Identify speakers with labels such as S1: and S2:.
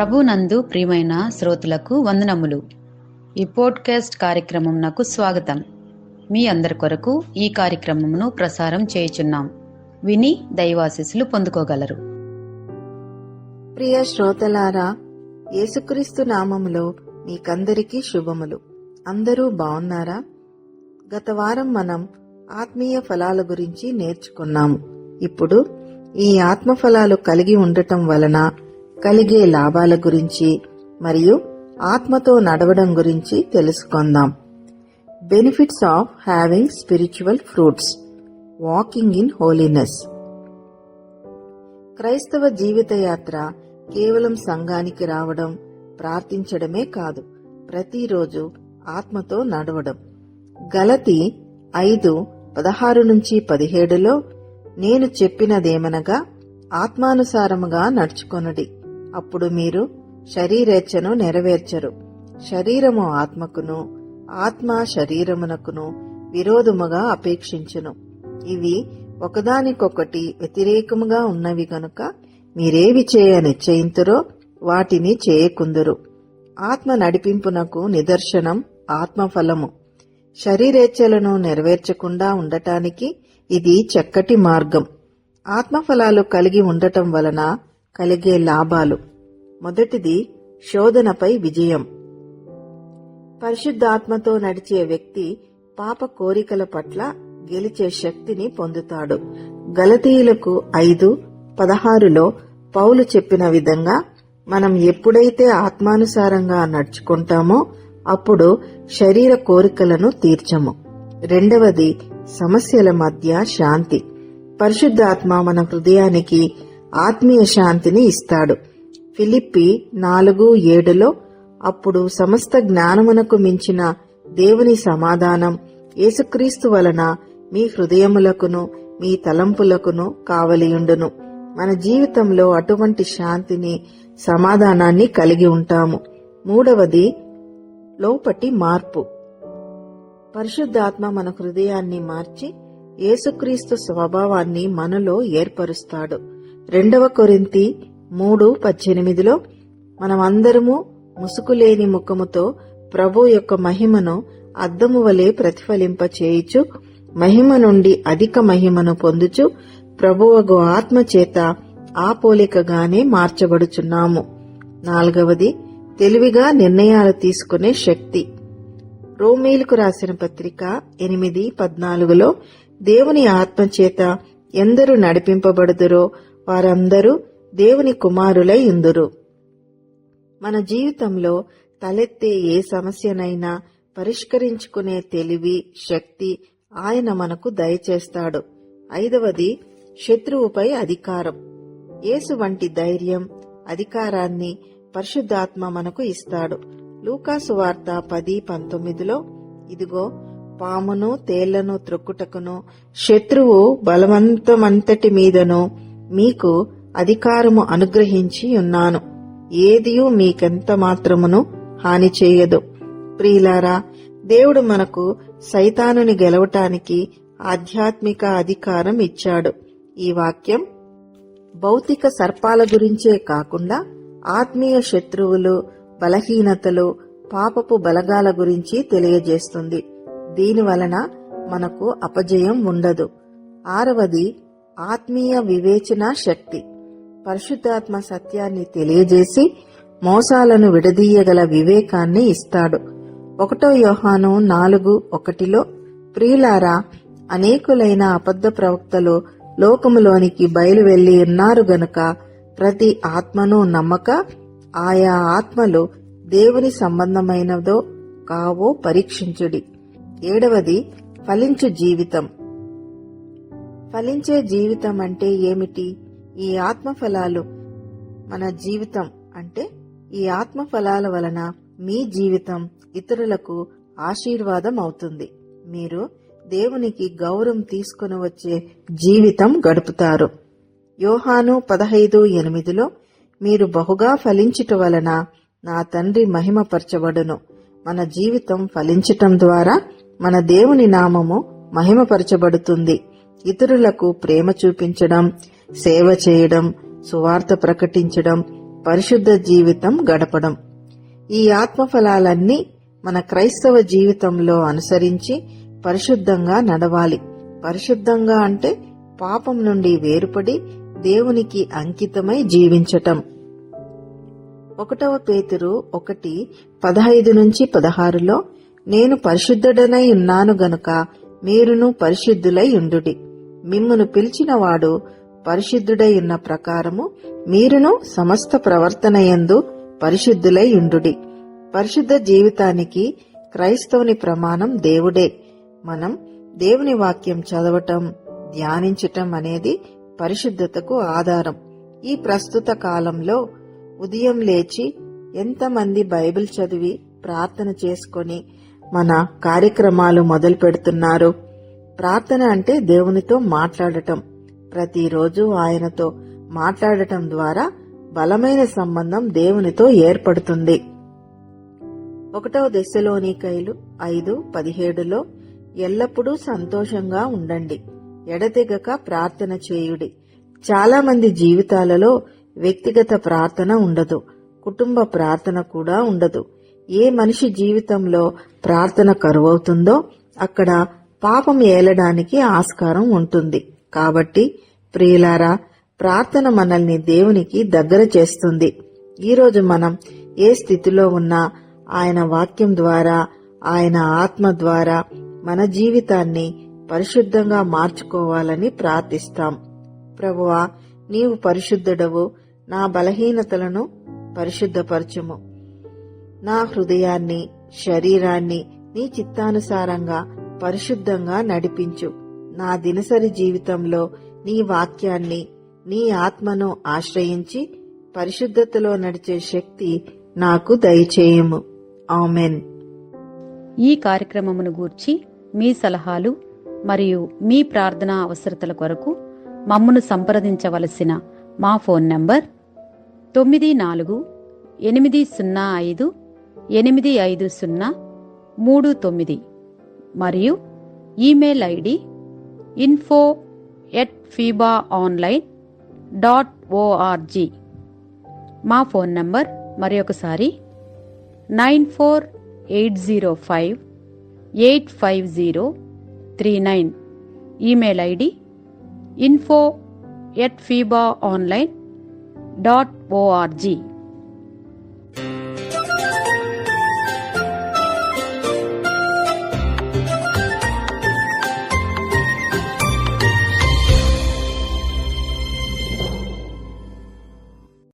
S1: ప్రభునందు ప్రియమైన శ్రోతలకు వందనములు. ఈ పోడ్కాస్ట్ కార్యక్రమం నాకు స్వాగతం. మీ అందరి కొరకు ఈ కార్యక్రమమును ప్రసారం చేయుచున్నాం. విని దైవాశీస్సులు పొందుకోగలరు.
S2: ప్రియ శ్రోతలారా యేసుక్రీస్తు నామములో మీకందరికీ శుభములు. అందరూ బాగున్నారా గత వారం మనం ఆత్మీయ ఫలాల గురించి నేర్చుకున్నాము. ఇప్పుడు ఈ ఆత్మ ఫలాలు కలిగి ఉండటం వలన కలిగే లాభాల గురించి మరియు ఆత్మతో నడవడం గురించి తెలుసుకుందాం. Benefits of having spiritual fruits walking in holiness క్రైస్తవ జీవితయాత్ర కేవలం సంఘానికి రావడం ప్రార్థించడమే కాదు ప్రతిరోజు ఆత్మతో నడవడం. గలతి ఐదు పదహారు నుంచి పదిహేడులో నేను చెప్పినదేమనగా ఆత్మానుసారముగా నడుచుకొనుడి. అప్పుడు మీరు శరీరేచ్ఛను నెరవేర్చరు. శరీరము ఆత్మకును ఆత్మ శరీరమునకును విరోధముగా అపేక్షించును. ఇవి ఒకదానికొకటి వ్యతిరేకముగా ఉన్నవి గనుక మీరేవి చేయ నిశ్చయింతురో వాటిని చేయకుందురు. ఆత్మ నడిపింపునకు నిదర్శనం ఆత్మఫలము. శరీరేచ్ఛలను నెరవేర్చకుండా ఉండటానికి ఇది చక్కటి మార్గం. ఆత్మఫలాలు కలిగి ఉండటం వలన కలిగే లాభాలు. మొదటిది శోధనపై విజయం. పరిశుద్ధాత్మతో నడిచే వ్యక్తి పాప కోరికల పట్ల గెలిచే శక్తిని పొందుతాడు. గలతీయులకు ఐదు పదహారులో పౌలు చెప్పిన విధంగా మనం ఎప్పుడైతే ఆత్మానుసారంగా నడుచుకుంటామో అప్పుడు శరీర కోరికలను తీర్చము. రెండవది సమస్యల మధ్య శాంతి. పరిశుద్ధాత్మ మన హృదయానికి ఆత్మీయ శాంతిని ఇస్తాడు. ఫిలిప్పి నాలుగు ఏడులో అప్పుడు సమస్త జ్ఞానమునకు మించిన దేవుని సమాధానం యేసుక్రీస్తు వలన మీ హృదయములకును మీ తలంపులకును కావలియుండును. మన జీవితంలో అటువంటి శాంతిని సమాధానాన్ని కలిగి ఉంటాము. మూడవది లోపటి మార్పు. పరిశుద్ధాత్మ మన హృదయాన్ని మార్చి యేసుక్రీస్తు స్వభావాన్ని మనలో ఏర్పరుస్తాడు. రెండవ కొరింతి మూడు పద్దెనిమిదిలో మనమందరము ముసుకులేని ముఖముతో ప్రభు యొక్క మహిమను అద్దము వలె ప్రతిఫలింప చేయుచు మహిమ నుండి అధిక మహిమను పొందుచు ప్రభువగు ఆత్మ చేత ఆ పోలికగానే మార్చబడుచున్నాము. నాలుగవది తెలివిగా నిర్ణయాలు తీసుకునే శక్తి. రోమేలుకు రాసిన పత్రిక ఎనిమిది పద్నాలుగులో దేవుని ఆత్మ చేత ఎందరు నడిపింపబడుదురో వారందరూ దేవుని కుమారులై ఉందురు. మన జీవితంలో తలెత్తే ఏ సమస్యనైనా పరిష్కరించుకునే తెలివి శక్తి ఆయన మనకు దయచేస్తాడు. ఐదవది శత్రువుపై అధికారం. యేసు వంటి ధైర్యం అధికారాన్ని పరిశుద్ధాత్మ మనకు ఇస్తాడు. లూకాసు వార్త పది పంతొమ్మిదిలో ఇదిగో పామును తేళ్ళను త్రొక్కుటకును శత్రువు బలవంతమంతటి మీదను మీకు అధికారము అనుగ్రహించి ఉన్నాను. ఏదియు మీకెంత మాత్రమును హాని చేయదు. ప్రియులారా దేవుడు మనకు సైతానుని గెలవటానికి ఆధ్యాత్మిక అధికారం ఇచ్చాడు. ఈ వాక్యం భౌతిక సర్పాల గురించే కాకుండా ఆత్మీయ శత్రువులు బలహీనతలు పాపపు బలగాల గురించి తెలియజేస్తుంది. దీనివలన మనకు అపజయం ఉండదు. ఆరవది ఆత్మీయ వివేచన శక్తి. పరిశుద్ధాత్మ సత్యాన్ని తెలియజేసి మోసాలను విడదీయగల వివేకాన్ని ఇస్తాడు. ఒకటో యోహాను నాలుగు ఒకటిలో ప్రియులారా అనేకులైన అబద్ధ ప్రవక్తలు లోకములోనికి బయలువెళ్ళి ఉన్నారు గనుక ప్రతి ఆత్మను నమ్మక ఆయా ఆత్మలు దేవుని సంబంధమైనదో కావో పరీక్షించుడి. ఏడవది ఫలించు జీవితం. ఫలించే జీవితం అంటే ఏమిటి? ఈ ఆత్మ ఫలాలు మన జీవితం అంటే ఈ ఆత్మ ఫలాల వలన మీ జీవితం ఇతరులకు ఆశీర్వాదం అవుతుంది. మీరు దేవునికి గౌరవం తీసుకుని వచ్చే జీవితం గడుపుతారు. యోహాను పదహైదు ఎనిమిదిలో మీరు బహుగా ఫలించుట వలన నా తండ్రి మహిమపరచబడును. మన జీవితం ఫలించటం ద్వారా మన దేవుని నామము మహిమపరచబడుతుంది. ఇతరులకు ప్రేమ చూపించడం సేవ చేయడం సువార్త ప్రకటించడం పరిశుద్ధ జీవితం గడపడం. ఈ ఆత్మఫలాలన్నీ మన క్రైస్తవ జీవితంలో అనుసరించి పరిశుద్ధంగా నడవాలి. పరిశుద్ధంగా అంటే పాపం నుండి వేరుపడి దేవునికి అంకితమై జీవించటం. ఒకటవ పేతురు ఒకటి పదహైదు నుంచి పదహారులో నేను పరిశుద్ధుడనై ఉన్నాను గనుక మీరును పరిశుద్ధులై ఉండుడి. మిమ్మును పిలిచినవాడు పరిశుద్ధుడై ఉన్న ప్రకారము మీరును సమస్త ప్రవర్తన ఎందు పరిశుద్ధులై ఉండుడి. పరిశుద్ధ జీవితానికి క్రైస్తవుని ప్రమాణం దేవుడే. మనం దేవుని వాక్యం చదవటం ధ్యానించటం అనేది పరిశుద్ధతకు ఆధారం. ఈ ప్రస్తుత కాలంలో ఉదయం లేచి ఎంతమంది బైబిల్ చదివి ప్రార్థన చేసుకొని మన కార్యక్రమాలు మొదలు పెడుతున్నారు ప్రార్థన అంటే దేవునితో మాట్లాడటం. ప్రతిరోజు ఆయనతో మాట్లాడటం ద్వారా బలమైన సంబంధం దేవునితో ఏర్పడుతుంది. ఒకటవ దశలోనికైలు ఐదు పదిహేడులో ఎల్లప్పుడూ సంతోషంగా ఉండండి. ఎడతెగక ప్రార్థన చేయుడి. చాలా మంది జీవితాలలో వ్యక్తిగత ప్రార్థన ఉండదు. కుటుంబ ప్రార్థన కూడా ఉండదు. ఏ మనిషి జీవితంలో ప్రార్థన కరువవుతుందో అక్కడ పాపం ఏలడానికి ఆస్కారం ఉంటుంది. కాబట్టి ప్రియులారా ప్రార్థన మనల్ని దేవునికి దగ్గర చేస్తుంది. ఈరోజు మనం ఏ స్థితిలో ఉన్నా ఆయన వాక్యం ద్వారా ఆయన ఆత్మ ద్వారా మన జీవితాన్ని పరిశుద్ధంగా మార్చుకోవాలని ప్రార్థిస్తాం. ప్రభువా నీవు పరిశుద్ధుడవు నా బలహీనతలను పరిశుద్ధపరచుము. నా హృదయాన్ని శరీరాన్ని నీ చిత్తానుసారంగా పరిశుద్ధంగా నడిపించు. నా దినసరి జీవితంలో నీ వాక్యాన్ని నీ ఆత్మను ఆశ్రయించి పరిశుద్ధతలో నడిచే శక్తి నాకు దయచేయము. ఆమెన్.
S1: ఈ కార్యక్రమమును గూర్చి మీ సలహాలు మరియు మీ ప్రార్థనా అవసరతల కొరకు మమ్మను సంప్రదించవలసిన మా ఫోన్ నంబర్ తొమ్మిది నాలుగు ఎనిమిది సున్నా ఐదు ఎనిమిది ఐదు సున్నా మూడు తొమ్మిది. మరియు email ID info at FIBA online dot ORG మా ఫోన్ నంబర్ మరి ఒకసారి nine four eight zero five eight five zero three nine. Email ID info at FIBA online dot ORG